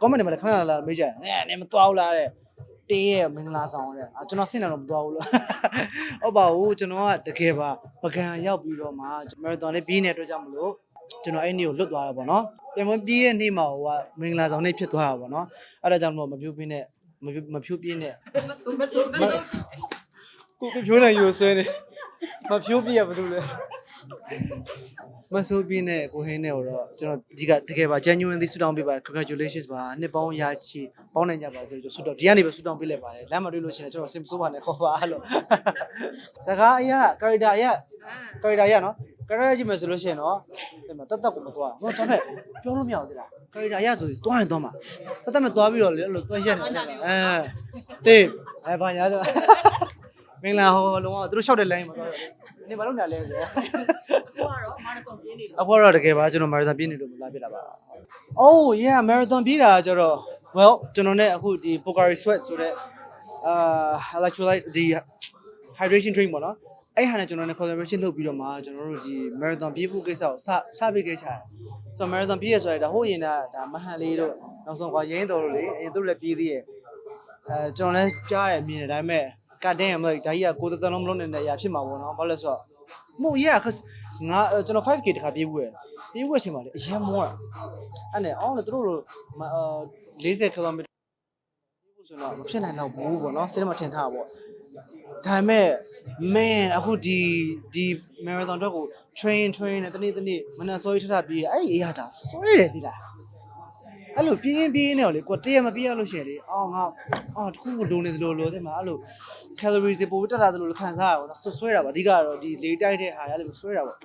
comment တွေမှာလည်းခဏခဏလာမေးကြတယ်အဲနင်မသွားဘူးလားတဲ့တင်းရဲ့မင်္ဂလာဆောင်တဲ့အာကျွန်တော်စင်တယ်တော့မသွားဘူးလို့ဟုတ်ပါဘူးကျွန်တော်ကတကယ်ပါပကံရောက်ပြီးတော့မှမာရသွန်လေးပြီးနေတဲ့အတွက်ကြောင့်မလို့ကျွန်တော်အဲ့နေ့ကိုလွတ်သွားတာပေါ့နော်ပြန်မပြီးတဲ့နေ့မှာဟိုကမင်္ဂလာဆောင်နေ့ဖြစ်သွားတာပေါ့နော်အဲ့ဒါကြောင့်မလို့မဖြူပြင်းနဲ့မဖြူမဖြူပြင်းနဲ့မဆိုမဆိုမဆိုကိုကိုဖြိုးနိုင်ယူဆွဲနေမဖြိုးပြရဘာလို့လဲ မဆိုးပြင်းနဲ့ကိုဟင်းနဲ့တော့ကျွန်တော်ဒီကတကယ်ပါ genuine သီးဆူတောင်းပေးပါတယ် congratulations ပါနှစ်ပေါင်းရာချီပေါင်းနိုင်ကြပါစေလို့ဆူတောင်းဒီကနေပဲဆူတောင်းပေးလိုက်ပါတယ်လမ်းမတွေ့လို့ရှိရင်ကျွန်တော်စင်ဆိုးပါနဲ့ခေါ်ပါလို့စကားအရာ character အရာ character အရာနော် character ကြည့်မယ်ဆိုလို့ရှိရင်တော့ဒီမှာတက်တက်ကိုမသွားဘူးဒါပေမဲ့ပြောလို့မရဘူးလား character အရာဆိုရင်တွားရင်တွားမှာတက်တက်မတွားပြီးတော့လေအဲ့လိုတွားရက်နေချက်တာအဲတေးအဲဘာညာဆို မင်္ဂလာဟောလုံးဝသူတို့လျှောက်တဲ့ line မှာတော့နေဘာလို့ညာလဲဆိုတော့ဆိုတော့မာရသွန်ပြင်းနေတော့အခုတော့တကယ်ပါကျွန်တော် marathon ပြည့်နေလို့မလာပြတာပါ။ Oh yeah marathon ပြည့်တာကျတော့ well ကျွန်တော်နဲ့အခုဒီ Pocari Sweat ဆိုတဲ့အာ electrolyte ဒီ hydration drink ပေါ့နော်။အဲ့ဟာနဲ့ကျွန်တော်နဲ့ collaboration လုပ်ပြီးတော့မှကျွန်တော်တို့ဒီ marathon ပြည့်ဖို့ကိစ္စကိုစစပေးခဲ့ချင်တယ်။ဆိုတော့ marathon ပြည့်ရဆိုရတာဟိုရင်ကဒါမဟန်လေးတို့နောက်ဆုံးကရင်းတော်တို့လေအရင်တို့လည်းပြည့်သေးရဲ့။ အဲကျွန်တော်လည်းကြားရမြင်တယ်ဒါပေမဲ့ကတင်းရမလို့ဒါကြီးကကိုယ်တသက်လုံးမလုံးနေတဲ့အရာဖြစ်မှာပေါ့နော်။ဘာလို့လဲဆိုတော့မို့ yeah ခငါကျွန်တော် 5k တခါပြေးဘူးရယ်ပြေးဘူးချင်းပါလေအရင်မောတာအဲ့နဲ့အောင်းလေသူတို့တို့40 km ပြေးဘူးဆိုတော့မဖြစ်နိုင်တော့ဘူးပေါ့နော်စိတ်ထဲမှာထင်ထားပါပေါ့ဒါပေမဲ့ man အခုဒီဒီ marathon တော့ကို train train နဲ့တနေ့တနေ့မနက်စောကြီးထထပြေးအဲ့ဒီအေးရတာစွဲတယ်သီလား အဲ့လိုပြင်းရင်ပြင်းနေတော့လေကိုတရက်မပြေးရလို့ရှိရင်လေအော်ငါအော်တခုခုလိုနေသလိုလိုတဲ့မှာအဲ့လို calories တွေပိုတက်လာသလိုခံစားရပါတော့ဆွဆွဲတာပါအဓိကတော့ဒီလေတိုက်တဲ့ဟာရလို့ဆွဲတာပေါ့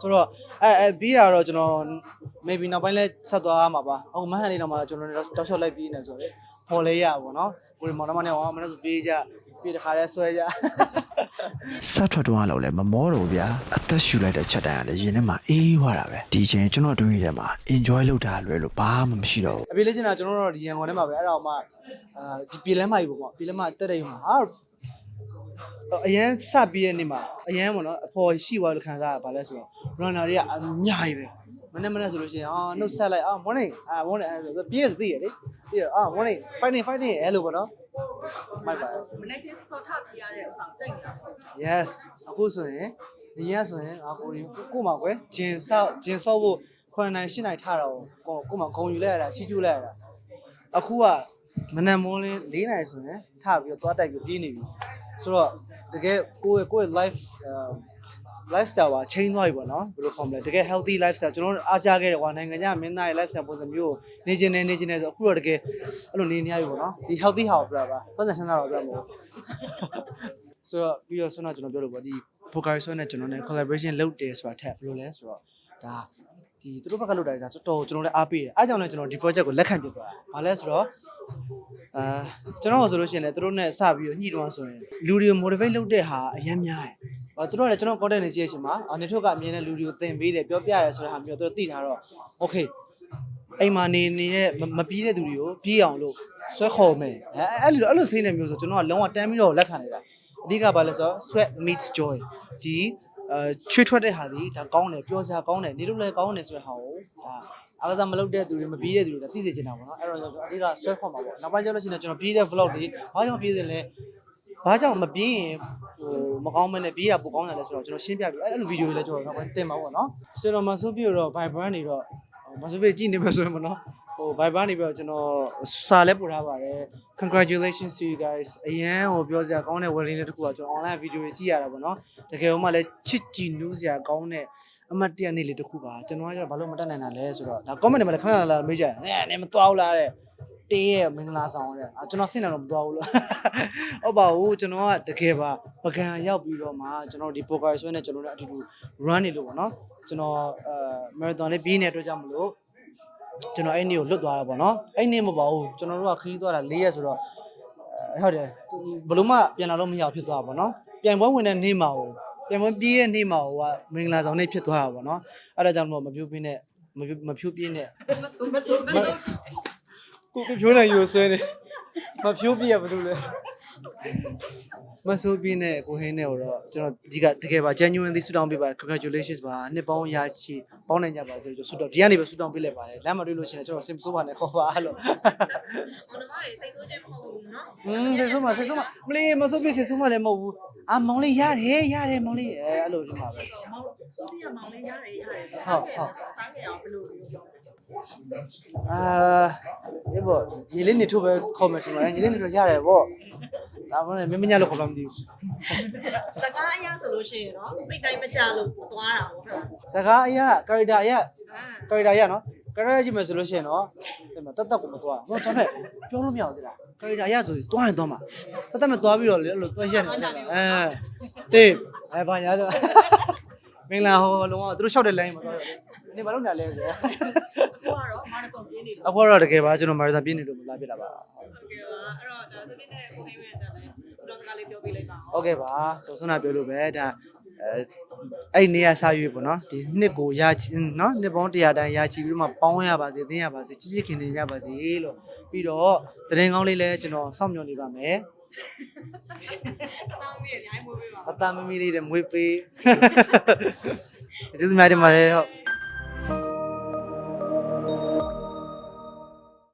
ဆိုတော့ အဲအဲပြီးတာတော့ကျွန်တော် maybe နောက်ပိုင်းလဲဆက်သွားမှာပါအခုမဟန်လေးတော့မှကျွန်တော်တောက်လျှောက်လိုက်ပြီးနေဆိုတော့ပေါ်လဲရပါဘောနော်ကိုရီမောင်နှမနဲ့ဟောမနေ့ဆိုပြေးကြပြေးတခါလဲဆွဲကြဆက်ထွက်တော့လည်းမမောတော့ဘူးဗျာအသက်ရှူလိုက်တဲ့ချက်တိုင်းကလည်းရင်ထဲမှာအေးသွားတာပဲဒီချိန်ကျွန်တော်တွေးထဲမှာ enjoy လုပ်တာလွယ်လို့ဘာမှမရှိတော့ဘူးအပြေးလေးချင်တာကျွန်တော်တို့ဒီရန်ကုန်ထဲမှာပဲအဲ့ဒါမှအာဒီပြေးလမ်းမကြီးပေါ့ပြေးလမ်းမတက်တဲ့မှာအာ အရန်စပြီးရဲ့နေ့မှာအရန်ပေါ့နော်အဖော်ရှိသွားလို့ခံစားရပါလဲဆိုတော့ runner တွေကအများကြီးပဲမနေ့မနေ့ဆိုလို့ရှိရင်အာနှုတ်ဆက်လိုက်အာ morning အာ morning အဲ့ဆိုပြေးရသိရလေပြေးအာ morning fighting fighting အဲ့လိုပေါ့နော်မိုက်ပါမနေ့ကစောထပြရတဲ့ဥစ္စာကြိုက်နေတာ yes အခုဆိုရင်ဒီရက်ဆိုရင်အာကိုရီကိုမှာကွယ်ဂျင်ဆောက်ဂျင်ဆောက်ဖို့9နိုင်10နိုင်ထားတာကိုကိုမှာဂုံယူလိုက်ရတာချီကျူးလိုက်ရတာအခုကမနက်မိုးလင်း၄နိုင်ဆိုရင်ထပြီးတော့သွားတိုက်ပြီးပြေးနေပြီ ဆိုတော့တကယ်ကိုယ့်ရဲ့ကိုယ့်ရဲ့ life lifestyle ပါ change သွားပြီပေါ့နော်ဘယ်လိုခေါ်မလဲတကယ် healthy lifestyle ကျွန်တော်တို့အားကြခဲ့တဲ့ဟိုနိုင်ငံခြားမင်းသားရဲ့ lifestyle ပုံစံမျိုးကိုနေကျင်နေနေကျင်နေဆိုအခုတော့တကယ်အဲ့လိုနေနေရပြီပေါ့နော်ဒီ healthy ဟာကိုပြပါပတ်စံဆန်းတာတော့ပြမလို့ဆိုတော့ပြီးတော့ဆွမ်းတော့ကျွန်တော်ပြောလို့ပေါ့ဒီ Pocari ဆွမ်းနဲ့ကျွန်တော်နဲ့ collaboration လုပ်တယ်ဆိုတာထက်ဘယ်လိုလဲဆိုတော့ဒါ ဒီသူတို့ဘက်ကလုပ်တာဒါတော်တော်ကျွန်တော်လည်းအားပေးတယ်အားကြောင့်လည်းကျွန်တော်ဒီ project ကိုလက်ခံပြသွားတာ။ဘာလဲဆိုတော့အာကျွန်တော်ဆိုလို့ရှိရင်လည်းသူတို့နဲ့စပြီးတော့ညှိတွန်းဆိုရင်လူတွေကို motivate လုပ်တဲ့ဟာအရင်များတယ်။ဟောသူတို့ကလည်းကျွန်တော် content တွေကြည့်ရရှင်မှာအနေထုတ်ကအမြင်နဲ့လူတွေကိုသင်ပေးတယ်ပြောပြရတယ်ဆိုတဲ့ဟာမျိုးသူတို့သိထားတော့ okay အိမ်မှာနေနေတဲ့မမပြီးတဲ့သူတွေကိုပြီးအောင်လို့ဆွဲခေါ်မယ်အဲအဲ့လိုအဲ့လိုစိတ်နဲ့မျိုးဆိုကျွန်တော်ကလုံးဝတန်းပြီးတော့လက်ခံနေတာအဓိကဘာလဲဆိုတော့ sweat meets joy ဒီ အဲချွေးထွက်တဲ့ဟာဒီဒါကောင်းတယ်ပြောစရာကောင်းတယ်နေလို့လည်းကောင်းတယ်ဆိုတဲ့ဟာကိုဒါအားကစားမလုပ်တဲ့သူတွေမပြီးတဲ့သူတွေဒါသိစေချင်တာပေါ့နော်အဲ့တော့အဓိကဆွဲခေါ်မှာပေါ့နောက်ပိုင်းကျလို့ရှိရင်ကျွန်တော်ပြီးတဲ့ vlog တွေဘာကြောင့်ပြီးစင်လဲဘာကြောင့်မပြီးရင်ဟိုမကောင်းမနဲ့ပြီးရပိုကောင်းတယ်လဲဆိုတော့ကျွန်တော်ရှင်းပြပြီးအဲ့လိုဗီဒီယိုတွေလည်းကျွန်တော်နောက်ပိုင်းတင်ပါပေါ့နော်ဆိုတော့မဆိုးပြီးတော့ vibrant နေတော့မဆိုပေကြည့်နေမှာဆိုရင်မနော် ဟို Viber နေပြီးတော့ကျွန်တော်စာလဲပို့ထားပါတယ် congratulations to you guys အရန်ဟိုပြောစရာကောင်းတဲ့ wedding လေးတစ်ခုကကျွန်တော် online video တွေကြည့်ရတာပေါ့နော်တကယ်လို့မှလည်းချစ်ကြည်နူးစရာကောင်းတဲ့အမတ်တရနေ့လေးတစ်ခုပါကျွန်တော်ကကျတော့ဘာလို့မတက်နိုင်တာလဲဆိုတော့ဒါ comment တွေမှာလည်းခဏခဏလာမေးကြတယ်အဲနင်မသွားဘူးလားတဲ့တင်းရဲ့မင်္ဂလာဆောင်တဲ့အာကျွန်တော်စင်တယ်တော့မသွားဘူးလို့ဟုတ်ပါဘူးကျွန်တော်ကတကယ်ပါပကံရောက်ပြီးတော့မှကျွန်တော်ဒီ poker ဆွဲနဲ့ကျွန်တော်တို့အတူတူ run နေလို့ပေါ့နော်ကျွန်တော်အဲ marathon လေးပြီးနေတဲ့အတွက်ကြောင့်မလို့ ကျွန်တော်အဲ့နေ့ကိုလွတ်သွားတာပေါ့နော်အဲ့နေ့မပေါ့ဘူးကျွန်တော်တို့ကခီးသွားတာ၄ရက်ဆိုတော့အဲဟုတ်တယ်ဘလို့မှပြန်လာလို့မရအောင်ဖြစ်သွားတာပေါ့နော်ပြန်ပွဲဝင်တဲ့နေ့မှာဟိုပြန်ပွဲပြေးတဲ့နေ့မှာဟိုကမင်္ဂလာဆောင်နေ့ဖြစ်သွားတာပေါ့နော်အဲ့ဒါကြောင့်မို့မဖြိုးပြင်းနဲ့မဖြိုးမဖြိုးပြင်းနဲ့မဆိုမဆိုမဆိုကိုကိုဖြိုးနိုင်ယူဆွဲနေမဖြိုးပြရဘာလို့လဲ မမဆိုးပြင်းနဲ့ကိုဟင်းနဲ့တော့ကျွန်တော်ဒီကတကယ်ပါ genuine သီးဆူတောင်းပေးပါတယ် congratulations ပါနှစ်ပေါင်းရာချီပေါင်းနိုင်ကြပါစေလို့ဆူတောင်းဒီကနေပဲဆူတောင်းပေးလိုက်ပါတယ်လမ်းမတွေ့လို့ရှိရင်ကျွန်တော်ဆင်ဆိုးပါနဲ့ခေါ်ပါလို့မောင်နှမတွေစိတ်ဆိုးခြင်းမဟုတ်ဘူးနော်อืมဆင်ဆိုးပါဆင်ဆိုးပါမလေးမဆိုးပြဆင်ဆိုးပါလည်းမဟုတ်ဘူးအာမောင်လေးရတယ်ရတယ်မောင်လေးအဲအဲ့လိုဖြစ်မှာပဲမောင်ဆိုးပြမောင်လေးရတယ်ရတယ်ဟုတ်ဟုတ်တားကြအောင်ဘယ်လိုပြောအာဒီပေါ့ညီလေးနေထုတ်ပဲခေါ်မယ်ထင်ပါတယ်ညီလေးနေထုတ်ရတယ်ပေါ့ ဒါမှလည်းမင်းမညလို့ခေါ်မှမသိဘူးစကားအရဆိုလို့ရှိရင်နော်စိတ်တိုင်းမကြလို့မသွားတာဟုတ်လားစကားအရာ character အရာအာ character အရာနော် character ကြည့်မယ်ဆိုလို့ရှိရင်နော်ဒီမှာတတ်တတ်ကိုမသွားဘူးဒါပေမဲ့ပြောလို့မရဘူးလား character အရာဆိုရင်သွားရင်သွားမှာတတ်တတ်မသွားပြီးတော့လေအဲ့လိုသွားရက်နေတယ်အဲတေးအဲဘာညာဆိုမင်္ဂလာဟောလုံးဝသူတို့ရှောက်တဲ့ line မှာသွားတယ်နေဘာလို့ညာလဲဆိုတော့ကိုကတော့မာနတုံပြင်းနေတယ်အခုတော့တကယ်ပါကျွန်တော်မာရသန်ပြင်းနေလို့မလာပြတာပါဟုတ်ကဲ့ပါအဲ့တော့ဒါသူနဲ့ကိုဟင်း ဝဲတယ်လေစတော့ကလေးပြောပြလိုက်ပါအောင်ဟုတ်ကဲ့ပါဆိုဆွမ်းနာပြောလို့ပဲဒါအဲအဲ့ဒီနေရာစာရွေးပေါ့နော်ဒီနှစ်ကိုရချီနော်နှစ်ပေါင်း100တန်းရချီပြီးတော့မှပေါင်းရပါစေသင်ရပါစေချစ်ချစ်ခင်ခင်ရပါစေလို့ပြီးတော့တရင်ကောင်းလေးလည်းကျွန်တော်စောင့်မျှော်နေပါမယ်တောင်းပြီးအများကြီးမွေးပေးပါအသားမမီလေးတွေမွေးပေးကျေးဇူးများတင်ပါတယ်ဟုတ်